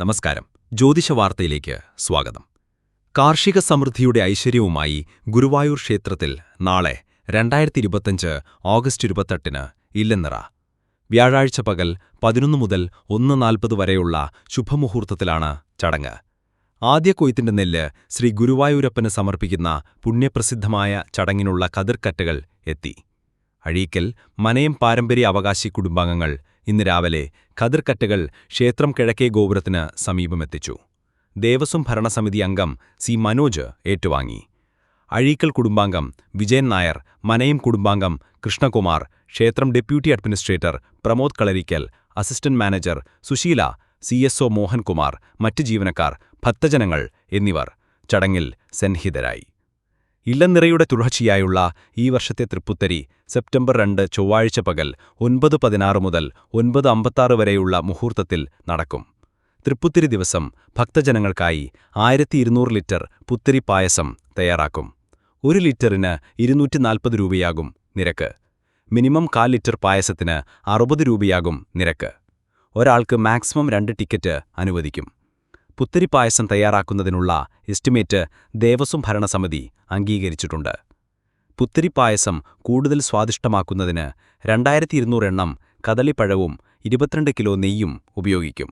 നമസ്കാരം. ജ്യോതിഷ വാർത്തയിലേക്ക് സ്വാഗതം. കാർഷിക സമൃദ്ധിയുടെ ഐശ്വര്യവുമായി ഗുരുവായൂർ ക്ഷേത്രത്തിൽ നാളെ രണ്ടായിരത്തി ഇരുപത്തഞ്ച് ഓഗസ്റ്റ് ഇരുപത്തെട്ടിന് ഇല്ലെന്നിറ. വ്യാഴാഴ്ച പകൽ പതിനൊന്ന് മുതൽ ഒന്ന് നാൽപ്പത് വരെയുള്ള ശുഭമുഹൂർത്തത്തിലാണ് ചടങ്ങ്. ആദ്യ കൊയ്ത്തിന്റെ നെല്ല് ശ്രീ ഗുരുവായൂരപ്പന് സമർപ്പിക്കുന്ന പുണ്യപ്രസിദ്ധമായ ചടങ്ങിനുള്ള കതിർക്കറ്റകൾ എത്തി. അഴീക്കൽ മനയം പാരമ്പര്യ അവകാശി കുടുംബാംഗങ്ങൾ ഇന്ന് രാവിലെ കതിർക്കറ്റകൾ ക്ഷേത്രം കിഴക്കേ ഗോപുരത്തിന് സമീപമെത്തിച്ചു ദേവസ്വം ഭരണസമിതി അംഗം സി മനോജ് ഏറ്റുവാങ്ങി. അഴീക്കൽ കുടുംബാംഗം വിജയൻ നായർ മനയും കുടുംബാംഗം കൃഷ്ണകുമാർ ക്ഷേത്രം deputy administrator Pramod Kalarikkal assistant manager Susheela C S O Mohankumar മറ്റ് ജീവനക്കാർ ഭക്തജനങ്ങൾ എന്നിവർ ചടങ്ങിൽ സന്നിഹിതരായി. ഇല്ലനിറയുടെ തുടർച്ചയായുള്ള ഈ വർഷത്തെ തൃപ്പുത്തരി സെപ്റ്റംബർ രണ്ട് ചൊവ്വാഴ്ച പകൽ ഒൻപത് പതിനാറ് മുതൽ ഒൻപത് അമ്പത്താറ് വരെയുള്ള മുഹൂർത്തത്തിൽ നടക്കും. തൃപ്പുത്തിരി ദിവസം ഭക്തജനങ്ങൾക്കായി ആയിരത്തി ഇരുന്നൂറ് ലിറ്റർ പുത്തിരി പായസം തയ്യാറാക്കും. ഒരു ലിറ്ററിന് ഇരുന്നൂറ്റി നാൽപ്പത് രൂപയാകും നിരക്ക്. മിനിമം കാൽ ലിറ്റർ പായസത്തിന് അറുപത് രൂപയാകും നിരക്ക്. ഒരാൾക്ക് മാക്സിമം രണ്ട് ടിക്കറ്റ് അനുവദിക്കും. പുത്തിരിപ്പായസം തയ്യാറാക്കുന്നതിനുള്ള എസ്റ്റിമേറ്റ് ദേവസ്വം ഭരണസമിതി അംഗീകരിച്ചിട്ടുണ്ട്. പുത്തരിപ്പായസം കൂടുതൽ സ്വാദിഷ്ടമാക്കുന്നതിന് രണ്ടായിരത്തി ഇരുന്നൂറ് എണ്ണം കദളിപ്പഴവും ഇരുപത്തിരണ്ട് കിലോ നെയ്യും ഉപയോഗിക്കും.